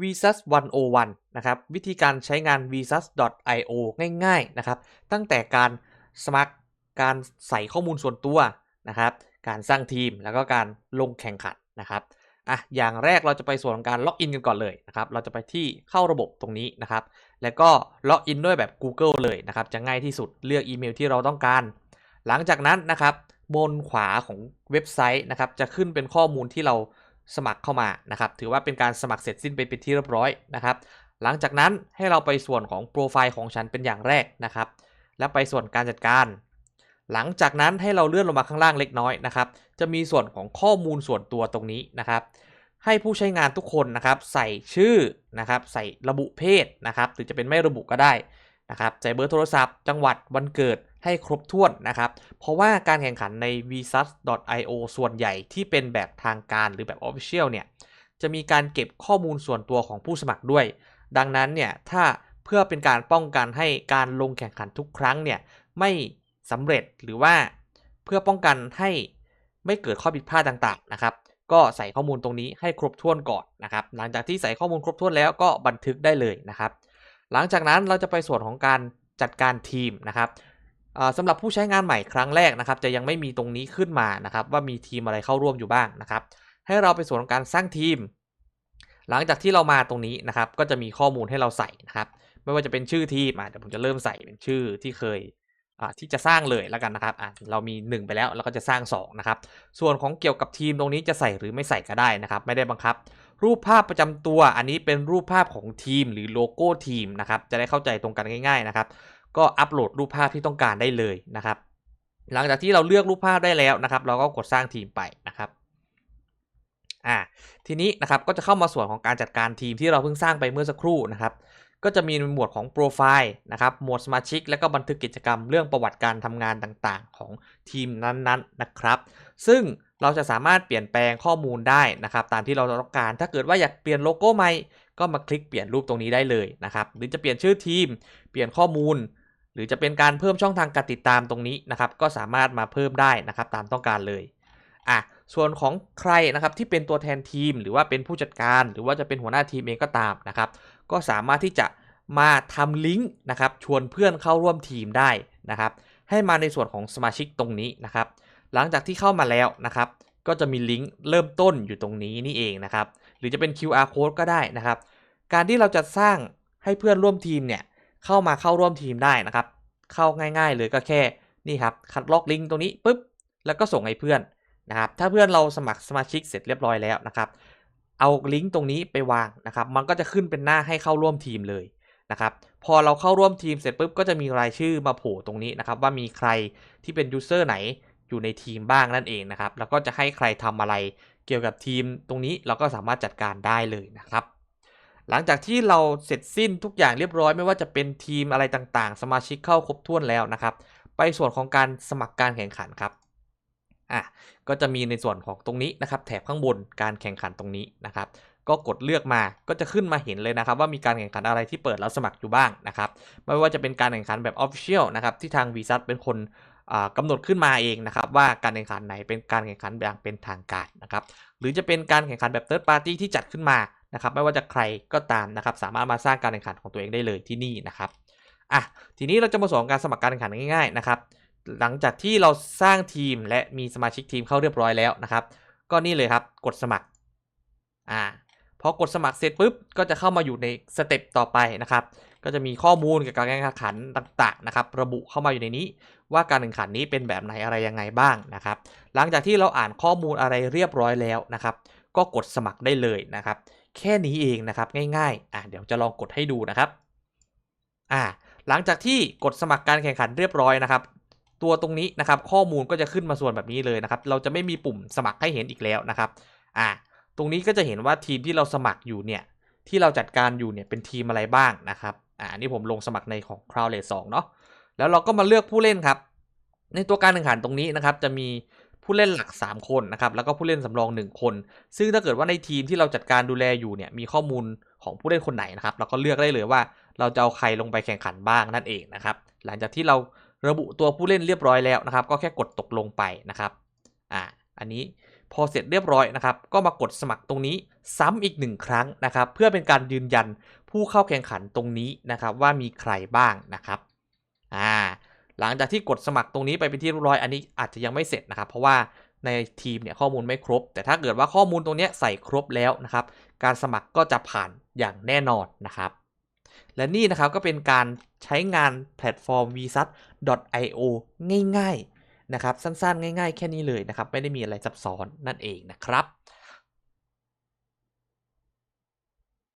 Visas 101นะครับวิธีการใช้งาน visas.io ง่ายๆนะครับตั้งแต่การสมัครการใส่ข้อมูลส่วนตัวนะครับการสร้างทีมแล้วก็การลงแข่งขันนะครับอะอย่างแรกเราจะไปส่วนของการล็อกอินกันก่อนเลยนะครับเราจะไปที่เข้าระบบตรงนี้นะครับแล้วก็ล็อกอินด้วยแบบ Google เลยนะครับจะง่ายที่สุดเลือกอีเมลที่เราต้องการ หลังจากนั้นนะครับบนขวาของเว็บไซต์นะครับจะขึ้นเป็นข้อมูลที่เรา สมัครเข้ามานะครับ ถือว่าเป็นการสมัครเสร็จสิ้นไปเป็นที่เรียบร้อยนะครับ หลังจากนั้นให้เราไปส่วนของโปรไฟล์ของฉันเป็นอย่างแรกนะครับ แล้วไปส่วนการจัดการ หลังจากนั้นให้เราเลื่อนลงมาข้างล่างเล็กน้อยนะครับ จะมีส่วนของข้อมูลส่วนตัวตรงนี้นะครับ ให้ผู้ใช้งานทุกคนนะครับ ใส่ชื่อนะครับ ใส่ระบุเพศนะครับ หรือจะเป็นไม่ระบุก็ได้นะครับ ใส่เบอร์โทรศัพท์ จังหวัด วันเกิด ให้ครบถ้วนนะครับ เพราะว่าการแข่งขันใน vsas.io ส่วนใหญ่ที่เป็นแบบทางการหรือแบบ official เนี่ย จะมีการเก็บข้อมูลส่วนตัวของผู้สมัครด้วย ดังนั้นเนี่ย ถ้าเพื่อเป็นการป้องกันให้การลงแข่งขันทุกครั้งเนี่ย ไม่สำเร็จหรือว่าเพื่อป้องกันให้ไม่เกิดข้อผิดพลาดต่างๆนะครับ ก็ใส่ข้อมูลตรงนี้ให้ครบถ้วนก่อนนะครับ หลังจากที่ใส่ข้อมูลครบถ้วนแล้วก็บันทึกได้เลยนะครับ หลังจากนั้นเราจะไปส่วนของการจัดการทีมนะครับ สำหรับผู้ใช้งานใหม่ครั้งแรกนะครับ จะยังไม่มีตรงนี้ขึ้นมานะครับ ว่ามีทีมอะไรเข้าร่วมอยู่บ้างนะครับ ให้เราไปส่วนของการสร้างทีม หลังจากที่เรามาตรงนี้นะครับ ก็จะมีข้อมูลให้เราใส่นะครับ ไม่ว่าจะเป็นชื่อทีมอะเดี๋ยวผมจะเริ่มใส่เป็นชื่อที่เคยที่จะสร้างเลยแล้วกันนะครับอะเรามี 1 ไปแล้วเราก็จะสร้าง2นะครับส่วนของเกี่ยวกับทีมตรงนี้จะใส่หรือไม่ใส่ก็ได้นะครับ ไม่ได้บังคับ รูปภาพประจำตัวอันนี้เป็นรูปภาพของทีมหรือโลโก้ทีมนะครับจะได้เข้าใจตรงกันง่าย ๆนะครับ ก็อัปโหลดรูปภาพที่ต้องการได้เลยนะครับ หลังจากที่เราเลือกรูปภาพได้แล้วนะครับ เราก็กดสร้างทีมไปนะครับอ่าทีนี้นะครับก็จะเข้ามาส่วนของการจัดการทีมที่เราเพิ่งสร้างไปเมื่อสักครู่นะครับ ก็จะมีหมวดของโปรไฟล์นะครับหมวดสมาชิก และก็บันทึกกิจกรรมเรื่องประวัติการทำงานต่างๆ ของทีมนั้นๆนะครับ ซึ่งเราจะสามารถเปลี่ยนแปลงข้อมูลได้นะครับ ตามที่เราต้องการ ถ้าเกิดว่าอยากเปลี่ยนโลโก้ใหม่ก็มาคลิกเปลี่ยนรูปตรงนี้ได้เลยนะครับ หรือจะเปลี่ยนชื่อทีม เปลี่ยนข้อมูล หรือจะเป็นการเพิ่มช่องทางการติดตามตรงนี้นะครับ ก็สามารถมาเพิ่มได้นะครับตามต้องการเลยอะส่วนของใครนะครับที่เป็นตัวแทนทีม หรือว่าเป็นผู้จัดการ หรือว่าจะเป็นหัวหน้าทีมเองก็ตามนะครับ ก็สามารถที่จะมาทำลิงก์นะครับชวนเพื่อนเข้าร่วมทีมได้นะครับ ให้มาในส่วนของสมาชิกตรงนี้นะครับ หลังจากที่เข้ามาแล้วนะครับ ก็จะมีลิงก์เริ่มต้นอยู่ตรงนี้นี่เองนะครับ หรือจะเป็น QR code ก็ได้นะครับ การที่เราจะสร้างให้เพื่อนร่วมทีมเนี่ย เข้ามาเข้าร่วมทีมได้นะครับ เข้าง่ายๆเลยก็แค่นี่ครับคัดลอกลิงก์ตรงนี้ปุ๊บแล้วก็ส่งให้เพื่อนนะครับ ถ้าเพื่อนเราสมัครสมาชิกเสร็จเรียบร้อยแล้วนะครับ เอาลิงก์ตรงนี้ไปวางนะครับ มันก็จะขึ้นเป็นหน้าให้เข้าร่วมทีมเลยนะครับพอเราเข้าร่วมทีมเสร็จปุ๊บก็จะมีรายชื่อมาโผล่ตรงนี้นะครับ ว่ามีใครที่เป็นยูเซอร์ไหนอยู่ในทีมบ้างนั่นเองนะครับ แล้วก็จะให้ใครทำอะไรเกี่ยวกับทีมตรงนี้เราก็สามารถจัดการได้เลยนะครับ หลังจากที่เราเสร็จสิ้นทุกอย่างเรียบร้อยไม่ว่าจะเป็นทีมอะไรต่างๆ สมาชิกเข้าครบถ้วนแล้วนะครับ ไปส่วนของการสมัครการแข่งขันครับอะก็จะมีในส่วนของตรงนี้นะครับ แถบข้างบนการแข่งขันตรงนี้นะครับ ก็กดเลือกมาก็จะขึ้นมาเห็นเลยนะครับ ว่ามีการแข่งขันอะไรที่เปิดแล้วสมัครอยู่บ้างนะครับ ไม่ว่าจะเป็นการแข่งขันแบบ Official นะครับที่ทาง v i s a เป็นคนกำหนดขึ้นมาเองนะครับว่าการแข่งขันไหนเป็นการแข่งขันแบบเป็นทางการนะครับหรือจะเป็นการแข่งขันแบบ Third Party ที่จัดขึ้นมา นะครับไม่ว่าจะใครก็ตามนะครับสามารถมาสร้างการแข่งขันของตัวเองได้เลยที่นี่นะครับอะทีนี้เราจะมาสอนการสมัครการแข่งขันง่ายๆนะครับหลังจากที่เราสร้างทีมและมีสมาชิกทีมเข้าเรียบร้อยแล้วนะครับ ก็นี่เลยครับกดสมัครอ่าพอกดสมัครเสร็จปุ๊บก็จะเข้ามาอยู่ในสเต็ปต่อไปนะครับก็จะมีข้อมูลเกี่ยวกับการแข่งขันต่างๆนะครับระบุเข้ามาอยู่ในนี้ ว่าการแข่งขันนี้เป็นแบบไหนอะไรยังไงบ้างนะครับ หลังจากที่เราอ่านข้อมูลอะไรเรียบร้อยแล้วนะครับ ก็กดสมัครได้เลยนะครับ แค่นี้เองนะครับง่ายๆอ่าเดี๋ยวจะลองกดให้ดูนะครับอ่าหลังจากที่กดสมัครการแข่งขันเรียบร้อยนะครับ ตัวตรงนี้นะครับข้อมูลก็จะขึ้นมาส่วนแบบนี้เลยนะครับ เราจะไม่มีปุ่มสมัครให้เห็นอีกแล้วนะครับอ่าตรงนี้ก็จะเห็นว่าทีมที่เราสมัครอยู่เนี่ยที่เราจัดการอยู่เนี่ยเป็นทีมอะไรบ้างนะครับอ่านี่ผมลงสมัครในของ c r o w d r a c e 2เนาะแล้วเราก็มาเลือกผู้เล่นครับ ในตัวการแข่งขันตรงนี้นะครับจะมี ผู้เล่นหลัก 3 คนนะครับแล้วก็ผู้เล่นสำรอง 1 คน ซึ่งถ้าเกิดว่าในทีมที่เราจัดการดูแลอยู่เนี่ยมีข้อมูลของผู้เล่นคนไหนนะครับเราก็เลือกได้เลยว่า เราจะเอาใครลงไปแข่งขันบ้างนั่นเองนะครับหลังจากที่เราระบุตัวผู้เล่นเรียบร้อยแล้วนะครับ ก็แค่กดตกลงไปนะครับอ่าอันนี้พอเสร็จเรียบร้อยนะครับ ก็มากดสมัครตรงนี้ซ้ำอีกหนึ่งครั้งนะครับ เพื่อเป็นการยืนยันผู้เข้าแข่งขันตรงนี้นะครับ ว่ามีใครบ้างนะครับอ่า หลังจากที่กดสมัครตรงนี้ไปเป็นที่เรียบร้อยอันนี้อาจจะยังไม่เสร็จนะครับ เพราะว่าในทีมเนี่ยข้อมูลไม่ครบ แต่ถ้าเกิดว่าข้อมูลตรงนี้ใส่ครบแล้วนะครับ การสมัครก็จะผ่านอย่างแน่นอนนะครับ และนี่นะครับก็เป็นการใช้งานแพลตฟอร์ม vsat.io ง่ายๆนะครับสั้นๆ ง่ายๆ แค่นี้เลยนะครับ ไม่ได้มีอะไรซับซ้อนนั่นเองนะครับ